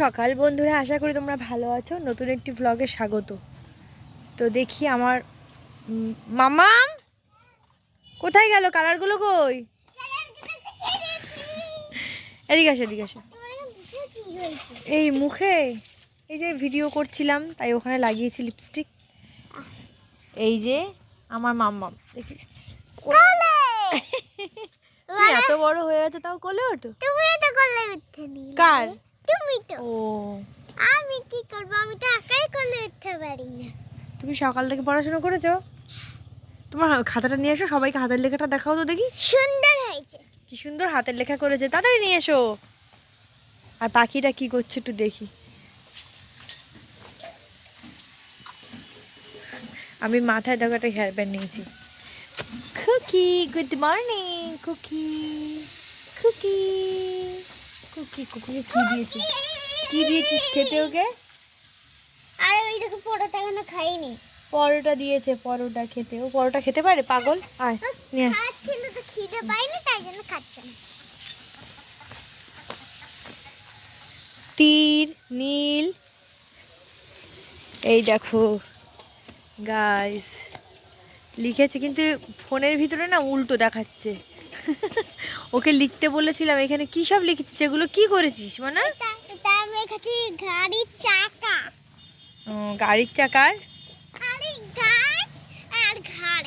সকাল বন্ধুরা আশা করি তোমরা ভালো আছো। নতুন একটি ভ্লগে স্বাগত। তো দেখি আমার মামা কোথায় গেল? কালারগুলো কই? এদিকে আসে এদিকে আসে। এই মুখে এই যে ভিডিও করছিলাম তাই ওখানে লাগিয়েছি লিপস্টিক এই যে আমার মাম্মাম দেখি। এত বড় হয়ে গেছে তাও কোলে ওঠো? কার? তুমি তো আমি কি করব? আমি তো একাই উঠতে পারি না। তুমি সকাল থেকে পড়াশোনা করেছ? তোমার খাতাটা নিয়ে এসো সবাইকে হাতের লেখাটা দেখাও তো দেখি। সুন্দর হয়েছে। কি সুন্দর হাতের লেখা করেছে তাড়াতাড়ি নিয়ে এসো। আর পাখিটা কি করছে একটু দেখি। আমি মাথায় দেখো একটা হেয়ার ব্যান্ড নিয়েছি। খুকি গুড মর্নিং খুকি। খুকি খুকি কুকুকে কি দিয়েছি। কি দিয়েছিস খেতে ওকে? আর ওই দেখো পরোটা এখনও খাইনি। পরোটা দিয়েছে পরোটা খেতে। ও পরোটা খেতে পারে? পাগল? আয় নিয়ে। খাচ্ছিল তো খিদে পাইনি তাই জন্য খাচ্ছে না। তীর নীল। এই দেখো গাইস লিখেছে কিন্তু ফোনের ভিতরে না উল্টো দেখাচ্ছে। ওকে লিখতে বলেছিলাম এখানে কি সব লিখেছিস? সেগুলো কি করেছিস মানে? এখানে গাড়ির চাকা। ও, গাড়ির চাকার? আরে গাছ আর ঘাড়।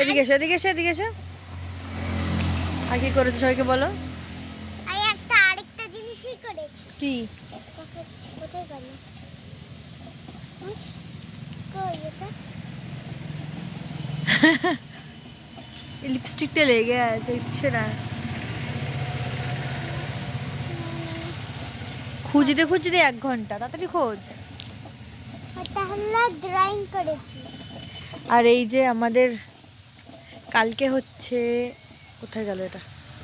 এদিকে এসো এদিকে এসো এদিকে এসো। আর কি করেছ সবাইকে বলো। একটা আরেকটা জিনিসই করেছি। কি? কোথায় কোথায় গেল? কই এটা? লিপস্টিকটা লেগে আছে দেখছে না। খুঁজতে খুঁজতে এক ঘণ্টা তাড়াতাড়ি খোঁজ। ড্রয়িং করেছি। আর এই যে আমাদের কালকে হচ্ছে কোথায় গেল এটা?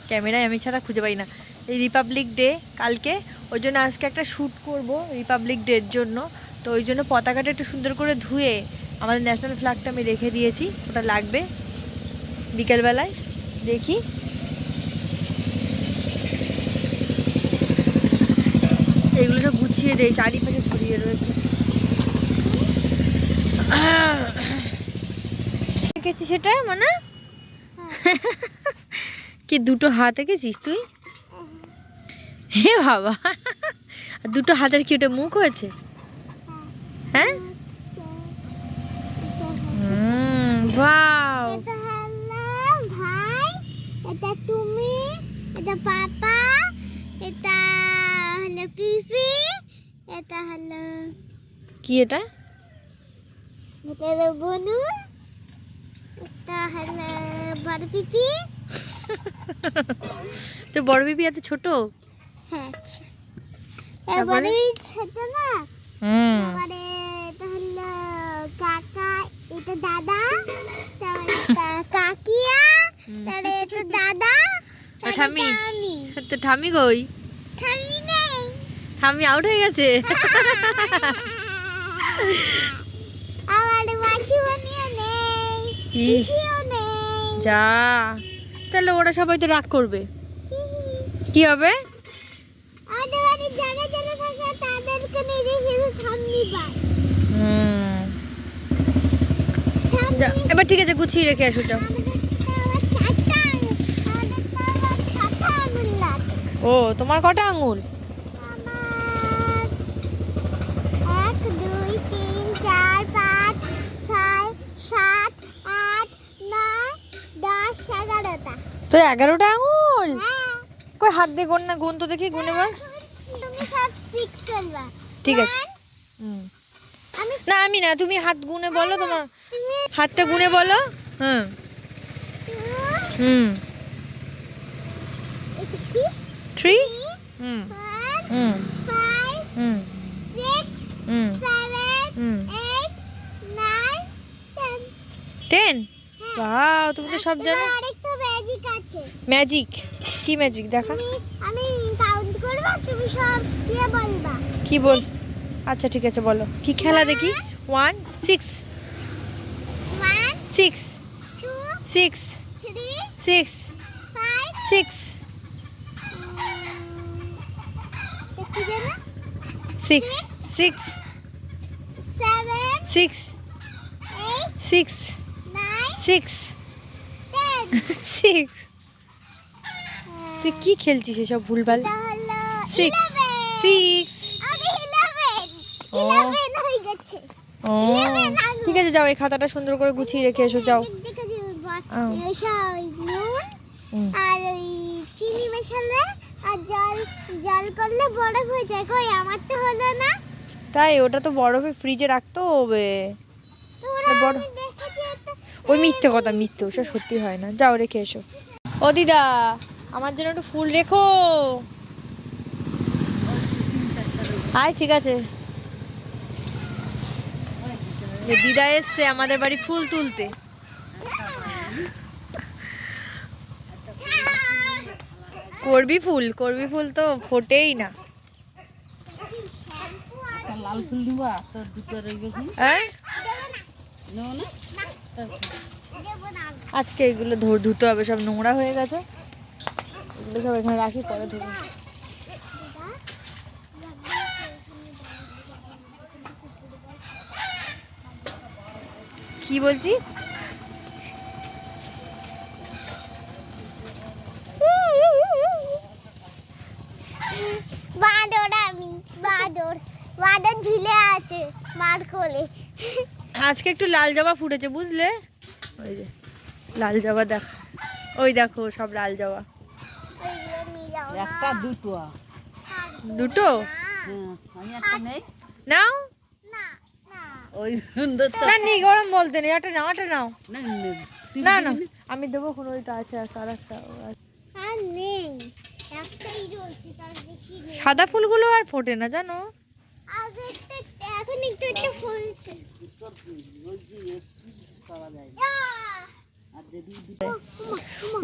ক্যামেরায় আমি ছাড়া খুঁজে পাই না। এই রিপাবলিক ডে কালকে ওই জন্য আজকে একটা শ্যুট করব রিপাবলিক ডের জন্য। তো ওই জন্য পতাকাটা একটু সুন্দর করে ধুয়ে আমাদের ন্যাশনাল ফ্ল্যাগটা আমি রেখে দিয়েছি। ওটা লাগবে বিকেলবেলায়। দেখি এগুলো সব গুছিয়ে দেয় চারিপাশে ছড়িয়ে রয়েছে। এঁকেছি সেটা মানে? কি, দুটো হাত এঁকেছিস তুই? হে বাবা দুটো হাতের কি, ওটা মুখ হয়েছে? হ্যাঁ? ভাই, এটা তুমি, এটা পাপা এটা হলো পিপি এটা হলো কি এটা? হলো বড় বিবি এত ছোট? হ্যাঁ তারপরে? ছোট না? হুম। তারপরে এটা হলো কাকা এটা দাদা কাকিয়া এটা আমি তো ঠামি কই? ঠাম্মি নেই। ঠামি আউট হয়ে গেছে। আমার মাসিও নেই পিসিও নেই। যা। তাহলে ওরা সবাই তো রাগ করবে। কি হবে? এবার ঠিক আছে গুছিয়ে রেখে আসো যাও। ও তোমার কটা আঙুল? তোর এগারোটা আঙুল? হ্যাঁ। কই হাত দিয়ে গুন না গুন তো দেখি গুনে বার চলবা ঠিক আছে। না আমি না তুমি হাত গুনে বলো তোমার। হাতটা গুনে বলো। হুম। two, হুম। থ্রি হুম। হুম। হুম। হুম. টেন হ্যাঁ। বাহ তুমি তো সব জানো। ম্যাজিক আছে। ম্যাজিক কি ম্যাজিক দেখা। আমি কাউন্ট করব তুমি সব দিয়ে বলবা। কি বল আচ্ছা ঠিক আছে বলো। কি খেলা দেখি? One six one six two six three six five six কি জানো six six seven six eight six nine six তুই কি খেলছিস এসব ভুলভাল. ইলেভেন সিক্স ও। ঠিক আছে যাও এই খাতাটা সুন্দর করে গুছিয়ে রেখে এসো যাও। আর ওই চিনি মেশালে আর জল জল করলে বরফ হয়ে যায়। কই আমার তো হলো না। তাই ওটা তো বরফে ফ্রিজে রাখতে হবে। তো ওরা বড়- আমি দেখেছি তো ওই মিথ্যে কথা মিথ্যে ওসব সত্যি হয় না। যাও রেখে এসো। ও দিদা আমার জন্য একটু ফুল রেখো। আয় ঠিক আছে। দিদা এসছে আমাদের বাড়ি ফুল তুলতে। করবি ফুল? করবি ফুল তো ফোটেই না। লাল ফুল দিবা? তোর দুটো আজকে এগুলো ধুতে হবে, সব নোংরা হয়ে গেছে। এগুলো সব এখানে রাখি, পরে ধুবো। কি বলছিস বাদর আমি, বাদর। বাদর ঝুলে আছে মার কোলে। আজকে একটু লাল জবা ফুটেছে বুঝলে? ওই যে লাল জবা দেখ। ওই দেখো সব লাল জবা। না। একটা দুটো। দুটো? হ্যাঁ আমি একটা নেই। নাও। না না। ওই সুন্দর তো। না নেই গরম বলতে নেই। একটা নাও একটা নাও। না না না আমি দেবো কোনো ওইটা আছে আর একটা সাদা ফুলগুলো আর ফোটে না জানো? এখন একটু একটু ফুলছে।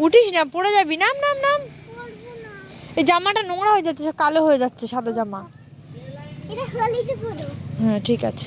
উঠিস না পড়ে যাবি। নাম নাম নাম। এই জামাটা নোংরা হয়ে যাচ্ছে কালো হয়ে যাচ্ছে সাদা জামা। হ্যাঁ ঠিক আছে।